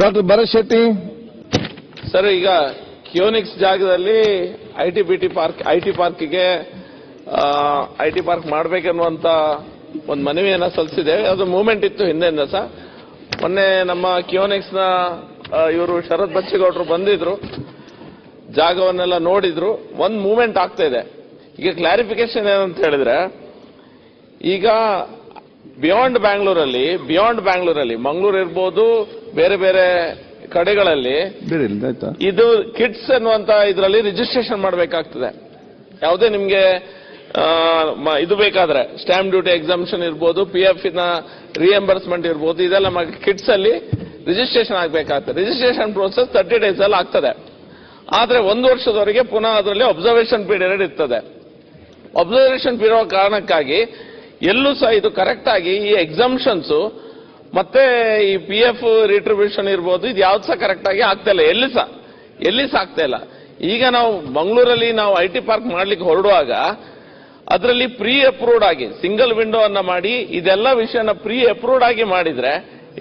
Doctor Bharat Shetty. Sir, ಈಗ ಕಿಯೋನಿಕ್ಸ್ ಜಾಗದಲ್ಲಿ I T B park I T ಪಾರ್ಕಿಗೆ I T park ಮಾಡಬೇಕೆನ್ನುವಂತ ಒಂದು ಮನವಿಯನ್ನು ಸಲ್ಲಿಸಿದೆ ಅದು ಮೂವ್ಮೆಂಟ್ ಇತ್ತು ಹಿಂದೆಯಿಂದ ಸರ್ ಮೊನ್ನೆ ನಮ್ಮ ಕಿಯೋನಿಕ್ಸ್ನ ಇವರು ಶರತ್ ಬಚ್ಚೇಗೌಡರು ಬಂದಿದ್ರು. ಜಾಗವನ್ನೆಲ್ಲ ನೋಡಿದ್ರು. ಒಂದು ಮೂವ್ಮೆಂಟ್ ಆಗ್ತಾ ಇದೆ. ಈಗ ಕ್ಲಾರಿಫಿಕೇಶನ್ ಏನಂತ ಹೇಳಿದ್ರೆ, ಈಗ ಬಿಯಾಂಡ್ ಬ್ಯಾಂಗ್ಳೂರಲ್ಲಿ ಬಿಯಾಂಡ್ ಬ್ಯಾಂಗ್ಳೂರಲ್ಲಿ ಮಂಗಳೂರು ಇರ್ಬೋದು ಬೇರೆ ಬೇರೆ ಕಡೆಗಳಲ್ಲಿ ಬೇರೆ ಇಲ್ಲ ಆಯ್ತಾ? ಇದು ಕಿಟ್ಸ್ ಅನ್ನುವಂತ ಇದರಲ್ಲಿ ರಿಜಿಸ್ಟ್ರೇಷನ್ ಮಾಡಬೇಕಾಗ್ತದೆ. ಯಾವುದೇ ನಿಮಗೆ ಇದು ಬೇಕಾದ್ರೆ ಸ್ಟ್ಯಾಂಪ್ ಡ್ಯೂಟಿ ಎಕ್ಸಾಮಿಷನ್ ಇರ್ಬೋದು ಪಿ ಎಫ್ನ ರಿಎಂಬರ್ಸ್ಮೆಂಟ್ ಇರ್ಬೋದು ಇದೆಲ್ಲ ಕಿಟ್ಸ್ ಅಲ್ಲಿ ರಿಜಿಸ್ಟ್ರೇಷನ್ ಆಗಬೇಕಾಗ್ತದೆ. ರಿಜಿಸ್ಟ್ರೇಷನ್ ಪ್ರೋಸೆಸ್ ತರ್ಟಿ ಡೇಸ್ ಅಲ್ಲಿ ಆಗ್ತದೆ. ಆದ್ರೆ ಒಂದು ವರ್ಷದವರೆಗೆ ಪುನಃ ಅದರಲ್ಲಿ ಅಬ್ಸರ್ವೇಷನ್ ಪೀರಿಯಡ್ ಇರ್ತದೆ. ಅಬ್ಸರ್ವೇಷನ್ ಪೀರಿಯಡ್ ಕಾರಣಕ್ಕಾಗಿ ಎಲ್ಲೂ ಸಹ ಇದು ಕರೆಕ್ಟ್ ಆಗಿ ಈ ಎಕ್ಸಾಮ್ಷನ್ಸ್ ಮತ್ತೆ ಈ ಪಿ ಎಫ್ ರಿಟ್ರಿಬ್ಯೂಷನ್ ಇರ್ಬೋದು, ಇದು ಯಾವ್ದು ಸಹ ಕರೆಕ್ಟ್ ಆಗಿ ಆಗ್ತಾ ಇಲ್ಲ. ಎಲ್ಲಿ ಸಹ ಎಲ್ಲಿ ಸಹ ಆಗ್ತಾ ಇಲ್ಲ. ಈಗ ನಾವು ಮಂಗಳೂರಲ್ಲಿ ನಾವು ಐ ಟಿ ಪಾರ್ಕ್ ಮಾಡ್ಲಿಕ್ಕೆ ಹೊರಡುವಾಗ, ಅದರಲ್ಲಿ ಪ್ರೀ ಅಪ್ರೂವ್ಡ್ ಆಗಿ ಸಿಂಗಲ್ ವಿಂಡೋ ಅನ್ನ ಮಾಡಿ, ಇದೆಲ್ಲ ವಿಷಯನ ಪ್ರೀ ಅಪ್ರೂವ್ಡ್ ಆಗಿ ಮಾಡಿದ್ರೆ,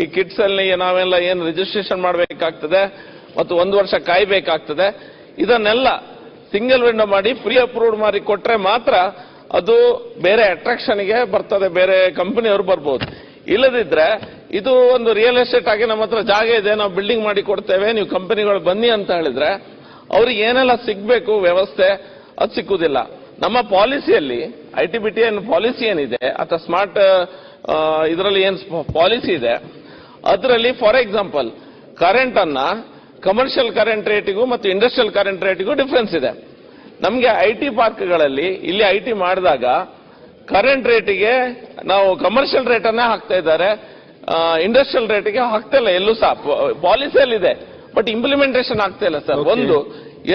ಈ ಕಿಟ್ಸ್ ಅಲ್ಲಿ ನಾವೆಲ್ಲ ಏನು ರಿಜಿಸ್ಟ್ರೇಷನ್ ಮಾಡಬೇಕಾಗ್ತದೆ, ಮತ್ತು ಒಂದು ವರ್ಷ ಕಾಯಬೇಕಾಗ್ತದೆ, ಇದನ್ನೆಲ್ಲ ಸಿಂಗಲ್ ವಿಂಡೋ ಮಾಡಿ ಪ್ರೀ ಅಪ್ರೂವ್ಡ್ ಮಾಡಿ ಕೊಟ್ರೆ ಮಾತ್ರ ಅದು ಬೇರೆ ಅಟ್ರಾಕ್ಷನ್ಗೆ ಬರ್ತದೆ, ಬೇರೆ ಕಂಪನಿಯವರು ಬರ್ಬೋದು. ಇಲ್ಲದಿದ್ರೆ ಇದು ಒಂದು ರಿಯಲ್ ಎಸ್ಟೇಟ್ ಆಗಿ ನಮ್ಮ ಹತ್ರ ಜಾಗ ಇದೆ, ನಾವು ಬಿಲ್ಡಿಂಗ್ ಮಾಡಿ ಕೊಡ್ತೇವೆ, ನೀವು ಕಂಪನಿಗಳು ಬನ್ನಿ ಅಂತ ಹೇಳಿದ್ರೆ, ಅವ್ರಿಗೆ ಏನೆಲ್ಲ ಸಿಗಬೇಕು ವ್ಯವಸ್ಥೆ, ಅದು ಸಿಕ್ಕುದಿಲ್ಲ. ನಮ್ಮ ಪಾಲಿಸಿಯಲ್ಲಿ ಐ ಟಿ ಬಿ ಟಿ ಏನು ಪಾಲಿಸಿ ಏನಿದೆ, ಅಥವಾ ಸ್ಮಾರ್ಟ್ ಇದರಲ್ಲಿ ಏನು ಪಾಲಿಸಿ ಇದೆ, ಅದರಲ್ಲಿ ಫಾರ್ ಎಕ್ಸಾಂಪಲ್ ಕರೆಂಟ್ ಅನ್ನ ಕಮರ್ಷಿಯಲ್ ಕರೆಂಟ್ ರೇಟಿಗೂ ಮತ್ತು ಇಂಡಸ್ಟ್ರಿಯಲ್ ಕರೆಂಟ್ ರೇಟಿಗೂ ಡಿಫ್ರೆನ್ಸ್ ಇದೆ. ನಮಗೆ ಐ ಟಿ ಪಾರ್ಕ್ಗಳಲ್ಲಿ, ಇಲ್ಲಿ ಐ ಟಿ ಮಾಡಿದಾಗ ಕರೆಂಟ್ ರೇಟಿಗೆ ನಾವು ಕಮರ್ಷಿಯಲ್ ರೇಟನ್ನೇ ಹಾಕ್ತಾ ಇದ್ದಾರೆ ಇಂಡಸ್ಟ್ರಿಯಲ್ ರೇಟ್ಗೆ ಹಾಕ್ತಾ ಇಲ್ಲ ಎಲ್ಲೂ ಸಹ. ಪಾಲಿಸಿಯಲ್ಲಿ ಇದೆ ಬಟ್ ಇಂಪ್ಲಿಮೆಂಟೇಷನ್ ಆಗ್ತಾ ಇಲ್ಲ ಸರ್. ಒಂದು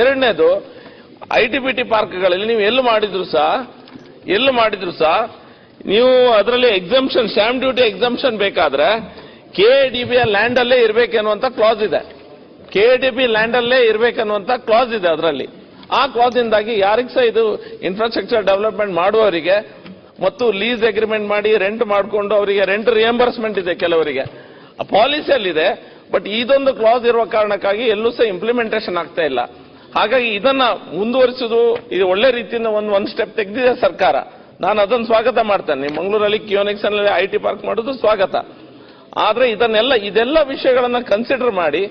ಎರಡನೇದು ಐ ಟಿ ಬಿ ಟಿ ಪಾರ್ಕ್ಗಳಲ್ಲಿ ನೀವು ಎಲ್ಲಿ ಮಾಡಿದ್ರು ಸಹ ಎಲ್ಲಿ ಮಾಡಿದ್ರು ಸಹ ನೀವು ಅದರಲ್ಲಿ ಎಕ್ಸಾಮ್ಷನ್ ಸ್ಟಾಂಪ್ ಡ್ಯೂಟಿ ಎಕ್ಸಾಮ್ಷನ್ ಬೇಕಾದ್ರೆ ಕೆ ಡಿ ಬಿ ಲ್ಯಾಂಡ್ ಅಲ್ಲೇ ಇರಬೇಕೆನ್ನುವಂತ ಕ್ಲಾಸ್ ಇದೆ. ಕೆ ಡಿ ಬಿ ಲ್ಯಾಂಡ್ ಅಲ್ಲೇ ಇರಬೇಕನ್ನುವಂತ ಕ್ಲಾಸ್ ಇದೆ ಅದರಲ್ಲಿ. ಆ ಕ್ಲಾಸ್ ಇಂದಾಗಿ ಯಾರಿಗೂ ಸಹ ಇದು ಇನ್ಫ್ರಾಸ್ಟ್ರಕ್ಚರ್ ಡೆವಲಪ್ಮೆಂಟ್ ಮಾಡುವವರಿಗೆ ಮತ್ತು ಲೀಸ್ ಅಗ್ರಿಮೆಂಟ್ ಮಾಡಿ ರೆಂಟ್ ಮಾಡಿಕೊಂಡು ಅವರಿಗೆ ರೆಂಟ್ ರಿಯಂಬರ್ಸ್ಮೆಂಟ್ ಇದೆ ಕೆಲವರಿಗೆ. ಪಾಲಿಸಿಯಲ್ಲಿದೆ ಬಟ್ ಇದೊಂದು ಕ್ಲಾಸ್ ಇರುವ ಕಾರಣಕ್ಕಾಗಿ ಎಲ್ಲೂ ಸಹ ಇಂಪ್ಲಿಮೆಂಟೇಷನ್ ಆಗ್ತಾ ಇಲ್ಲ. ಹಾಗಾಗಿ ಇದನ್ನ ಮುಂದುವರಿಸುವುದು, ಇದು ಒಳ್ಳೆ ರೀತಿಯಿಂದ ಒಂದು ಒಂದು ಸ್ಟೆಪ್ ತೆಗೆದಿದೆ ಸರ್ಕಾರ. ನಾನು ಅದನ್ನು ಸ್ವಾಗತ ಮಾಡ್ತೇನೆ. ಮಂಗಳೂರಲ್ಲಿ ಕಿಯೋನಿಕ್ಸ್ನಲ್ಲಿ ಐ ಟಿ ಪಾರ್ಕ್ ಮಾಡೋದು ಸ್ವಾಗತ. ಆದ್ರೆ ಇದನ್ನೆಲ್ಲ, ಇದೆಲ್ಲ ವಿಷಯಗಳನ್ನ ಕನ್ಸಿಡರ್ ಮಾಡಿ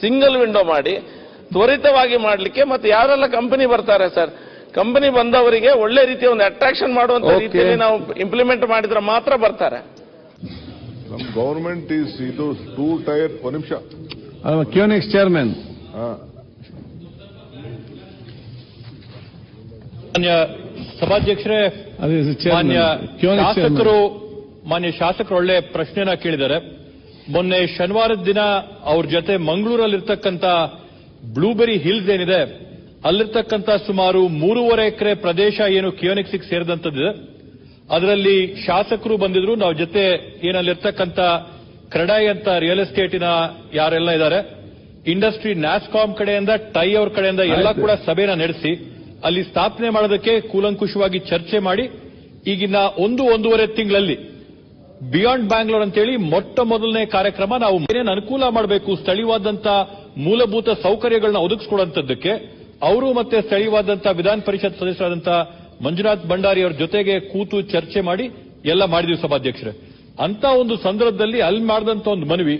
ಸಿಂಗಲ್ ವಿಂಡೋ ಮಾಡಿ, ತ್ವರಿತವಾಗಿ ಮಾಡಲಿಕ್ಕೆ ಮತ್ತೆ ಯಾರೆಲ್ಲ ಕಂಪನಿ ಬರ್ತಾರೆ ಸರ್? ಕಂಪನಿ ಬಂದವರಿಗೆ ಒಳ್ಳೆ ರೀತಿಯ ಒಂದು ಅಟ್ರಾಕ್ಷನ್ ಮಾಡುವಂತ ರೀತಿಯಲ್ಲಿ ನಾವು ಇಂಪ್ಲಿಮೆಂಟ್ ಮಾಡಿದ್ರೆ ಮಾತ್ರ ಬರ್ತಾರೆ. ನಮ್ ಗವರ್ಮೆಂಟ್ ಈಸ್ ಇದು ಟೂ ಟೈರ್ ಒಂದು ನಿಮಿಷ. ಕ್ಯೂನಿಕ್ಸ್ ಚೇರ್ಮನ್ ಮಾನ್ಯ ಸಭಾಧ್ಯಕ್ಷರೇ ಮಾನ್ಯ ಕ್ಯೂನಿಕ್ಸ್ ಶಾಸಕರು ಮಾನ್ಯ ಶಾಸಕರು ಒಳ್ಳೆ ಪ್ರಶ್ನೆನ ಕೇಳಿದ್ದಾರೆ. ಮೊನ್ನೆ ಶನಿವಾರದ ದಿನ ಅವ್ರ ಜೊತೆ ಮಂಗಳೂರಲ್ಲಿರ್ತಕ್ಕಂಥ ಬ್ಲೂಬೆರಿ ಹಿಲ್ಸ್ ಏನಿದೆ ಅಲ್ಲಿರ್ತಕ್ಕಂಥ ಸುಮಾರು ಮೂರುವರೆ ಎಕರೆ ಪ್ರದೇಶ ಏನು ಕಿಯೋನಿಕ್ಸಿಗೆ ಸೇರಿದಂತದ್ದಿದೆ ಅದರಲ್ಲಿ ಶಾಸಕರು ಬಂದಿದ್ರು. ನಾವು ಜೊತೆ ಏನಲ್ಲಿರ್ತಕ್ಕಂಥ ಕ್ರೆಡಾಯ್ ಅಂತ ರಿಯಲ್ ಎಸ್ಟೇಟಿನ ಯಾರೆಲ್ಲ ಇದ್ದಾರೆ. ಇಂಡಸ್ಟ್ರಿ ನ್ಯಾಸ್ಕಾಮ್ ಕಡೆಯಿಂದ ಟೈ ಅವ್ರ ಕಡೆಯಿಂದ ಎಲ್ಲ ಕೂಡ ಸಭೆನ ನಡೆಸಿ ಅಲ್ಲಿ ಸ್ಥಾಪನೆ ಮಾಡೋದಕ್ಕೆ ಕೂಲಂಕುಷವಾಗಿ ಚರ್ಚೆ ಮಾಡಿ ಈಗಿನ ಒಂದು ಒಂದೂವರೆ ತಿಂಗಳಲ್ಲಿ ಬಿಯಾಂಡ್ ಬ್ಯಾಂಗ್ಳೂರ್ ಅಂತೇಳಿ ಮೊಟ್ಟ ಮೊದಲನೇ ಕಾರ್ಯಕ್ರಮ ನಾವು ಏನೇನು ಅನುಕೂಲ ಮಾಡಬೇಕು ಸ್ಥಳೀಯವಾದಂತಹ ಮೂಲಭೂತ ಸೌಕರ್ಯಗಳನ್ನ ಒದಗಿಸ್ಕೊಡುವಂತದ್ದಕ್ಕೆ ಅವರು ಮತ್ತೆ ಸ್ಥಳೀಯವಾದಂತಹ ವಿಧಾನ ಪರಿಷತ್ ಸದಸ್ಯರಾದಂತಹ ಮಂಜುನಾಥ್ ಭಂಡಾರಿ ಅವರ ಜೊತೆಗೆ ಕೂತು ಚರ್ಚೆ ಮಾಡಿ ಎಲ್ಲ ಮಾಡಿದ್ವಿ ಸಭಾಧ್ಯಕ್ಷರೇ. ಅಂತ ಒಂದು ಸಂದರ್ಭದಲ್ಲಿ ಅಲ್ಲಿ ಮಾಡಿದಂತ ಒಂದು ಮನವಿ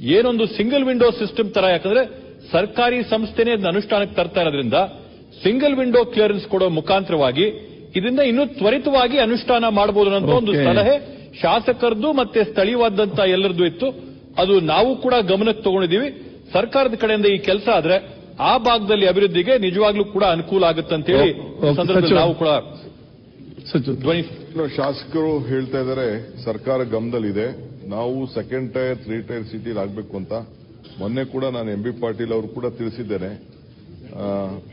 ಏನೊಂದು ಸಿಂಗಲ್ ವಿಂಡೋ ಸಿಸ್ಟಮ್ ತರ ಯಾಕಂದ್ರೆ ಸರ್ಕಾರಿ ಸಂಸ್ಥೆನೇ ಅದನ್ನ ಅನುಷ್ಠಾನಕ್ಕೆ ತರ್ತಾ ಇರೋದ್ರಿಂದ ಸಿಂಗಲ್ ವಿಂಡೋ ಕ್ಲಿಯರೆನ್ಸ್ ಕೊಡೋ ಮುಖಾಂತರವಾಗಿ ಇದರಿಂದ ಇನ್ನೂ ತ್ವರಿತವಾಗಿ ಅನುಷ್ಠಾನ ಮಾಡಬಹುದು ಅನ್ನೋ ಒಂದು ಸಲಹೆ ಶಾಸಕರದ್ದು ಮತ್ತೆ ಸ್ಥಳೀಯವಾದಂತಹ ಎಲ್ಲರದ್ದು ಇತ್ತು. ಅದು ನಾವು ಕೂಡ ಗಮನಕ್ಕೆ ತಗೊಂಡಿದ್ದೀವಿ. ಸರ್ಕಾರದ ಕಡೆಯಿಂದ ಈ ಕೆಲಸ ಆದ್ರೆ ಆ ಭಾಗದಲ್ಲಿ ಅಭಿವೃದ್ಧಿಗೆ ನಿಜವಾಗ್ಲೂ ಕೂಡ ಅನುಕೂಲ ಆಗುತ್ತೆ ಅಂತ ಹೇಳಿ ಸಂದರ್ಭದಲ್ಲಿ ನಾವು ಕೂಡ ಧ್ವನಿ ಶಾಸಕರು ಹೇಳ್ತಾ ಇದ್ದಾರೆ ಸರ್ಕಾರ ಗಮನದಲ್ಲಿದೆ. ನಾವು ಸೆಕೆಂಡ್ ಟೈರ್ ತ್ರೀ ಟೈರ್ ಸಿಟಿಲ್ ಆಗಬೇಕು ಅಂತ. ಮೊನ್ನೆ ಕೂಡ ನಾನು ಎಂ ಬಿ ಪಾಟೀಲ್ ಅವರು ಕೂಡ ತಿಳಿಸಿದ್ದೇನೆ. ಆ,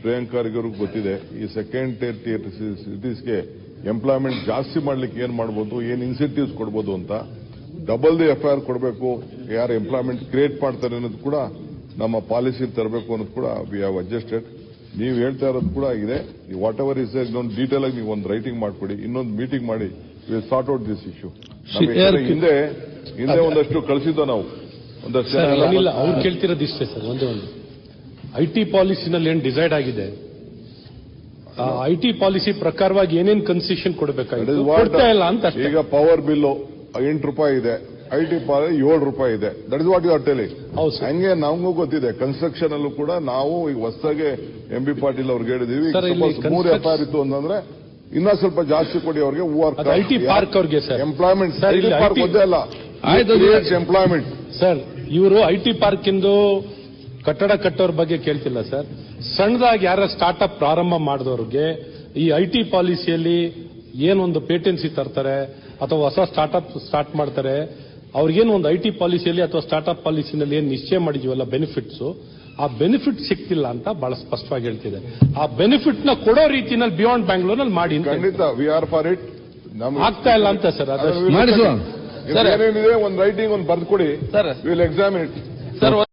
ಪ್ರಿಯಾಂಕಾ ಖರ್ಗೆವ್ರಿಗೂ ಗೊತ್ತಿದೆ ಈ ಸೆಕೆಂಡ್ ಟೈರ್ ಟಿಯರ್ ಸಿಟೀಸ್ಗೆ ಎಂಪ್ಲಾಯ್ಮೆಂಟ್ ಜಾಸ್ತಿ ಮಾಡ್ಲಿಕ್ಕೆ ಏನ್ ಮಾಡ್ಬೋದು ಏನ್ ಇನ್ಸೆಂಟಿವ್ಸ್ ಕೊಡ್ಬೋದು ಅಂತ. ಡಬಲ್ ದಿ ಎಫ್ಐಆರ್ ಕೊಡಬೇಕು ಯಾರು ಎಂಪ್ಲಾಯ್ಮೆಂಟ್ ಕ್ರಿಯೇಟ್ ಮಾಡ್ತಾರೆ ಅನ್ನೋದು ಕೂಡ ನಮ್ಮ ಪಾಲಿಸಿ ತರಬೇಕು ಅನ್ನೋದು ಕೂಡ ವಿ ಹ್ಯಾವ್ ಅಡ್ಜಸ್ಟೆಡ್ ನೀವು ಹೇಳ್ತಾ ಇರೋದು ಕೂಡ ಆಗಿದೆ ವಾಟ್ ಎವರ್ ಇಸ್ ಇನ್ನೊಂದು ಡೀಟೇಲ್ ಆಗಿ ನೀವು ಒಂದು ರೈಟಿಂಗ್ ಮಾಡಿಕೊಡಿ ಇನ್ನೊಂದು ಮೀಟಿಂಗ್ ಮಾಡಿ will sort out this issue ಹಿಂದೆ ಹಿಂದೆ ಒಂದಷ್ಟು ಕಳಿಸಿದ್ದೋ ನಾವು. ಒಂದಷ್ಟು ಏನಿಲ್ಲ ಅವ್ರು ಕೇಳ್ತಿರೋದು ಇಷ್ಟೇ ಸರ್ ಒಂದೇ ಒಂದು. ಐ ಟಿ ಪಾಲಿಸಿನಲ್ಲಿ ಏನ್ ಡಿಸೈಡ್ ಆಗಿದೆ? ಐ ಟಿ ಪಾಲಿಸಿ ಪ್ರಕಾರವಾಗಿ ಏನೇನು ಕನ್ಸೆಷನ್ ಕೊಡಬೇಕಾಗಿದೆ ಈಗ ಪವರ್ ಬಿಲ್ ಎಂಟು ರೂಪಾಯಿ ಇದೆ. ಐ ಟಿ ಪಾಲ್ ಏಳು ರೂಪಾಯಿ ಇದೆ. That is what you are telling. ಹಂಗೆ ನಮಗೂ ಗೊತ್ತಿದೆ. ಕನ್ಸ್ಟ್ರಕ್ಷನ್ ಅಲ್ಲೂ ಕೂಡ ನಾವು ಈಗ ಹೊಸದಾಗೆ ಎಂ ಬಿ ಪಾಟೀಲ್ ಅವ್ರಿಗೆ ಹೇಳಿದೀವಿ. ಮೂರು construct- ಎಫ್ ಇತ್ತು ಅಂತಂದ್ರೆ ಇನ್ನ ಸ್ವಲ್ಪ ಜಾಸ್ತಿ ಕೊಡಿ ಅವ್ರಿಗೆ IT ಪಾರ್ಕ್ ಅವ್ರಿಗೆ ಸರ್. ಎಂಪ್ಲಾಯ್ಮೆಂಟ್ ಪಾರ್ಕ್ ಒಂದೇ ಅಲ್ಲ. ಎಂಪ್ಲಾಯ್ಮೆಂಟ್ ಸರ್ ಇವರು ಐ ಟಿ ಪಾರ್ಕ್ ಇಂದು ಕಟ್ಟಡ ಕಟ್ಟೋರ್ ಬಗ್ಗೆ ಕೇಳ್ತಿಲ್ಲ ಸರ್. ಸಣ್ಣದಾಗಿ ಯಾರ ಸ್ಟಾರ್ಟ್ಅಪ್ ಪ್ರಾರಂಭ ಮಾಡಿದವ್ರಿಗೆ ಈ ಐ ಟಿ ಪಾಲಿಸಿಯಲ್ಲಿ ಏನೊಂದು ಪೇಟೆನ್ಸಿ ತರ್ತಾರೆ ಅಥವಾ ಹೊಸ ಸ್ಟಾರ್ಟ್ಅಪ್ ಸ್ಟಾರ್ಟ್ ಮಾಡ್ತಾರೆ ಅವ್ರಿಗೇನು ಒಂದು ಐ ಟಿ ಪಾಲಿಸಿಯಲ್ಲಿ ಅಥವಾ ಸ್ಟಾರ್ಟ್ಅಪ್ ಪಾಲಿಸಿನಲ್ಲಿ ಏನು ನಿಶ್ಚಯ ಮಾಡಿದೀವಲ್ಲ ಬೆನಿಫಿಟ್ಸ್ ಆ ಬೆನಿಫಿಟ್ ಸಿಕ್ತಿಲ್ಲ ಅಂತ ಬಹಳ ಸ್ಪಷ್ಟವಾಗಿ ಹೇಳ್ತಿದೆ. ಆ ಬೆನಿಫಿಟ್ನ ಕೊಡೋ ರೀತಿಯಲ್ಲಿ ಬಿಯಾಂಡ್ ಬ್ಯಾಂಗ್ಳೂರ್ನಲ್ಲಿ ಮಾಡಿ ಅಂತ ಖಂಡಿತ ವಿ ಆರ್ ಫಾರ್ ಇಟ್ ಆಗ್ತಾ ಇಲ್ಲ ಅಂತ ಸರ್ ಏನಿದೆ ಒಂದು ರೈಟಿಂಗ್ ಒಂದು ಬರ್ದು ಕೊಡಿ. Sir. Will examine it sir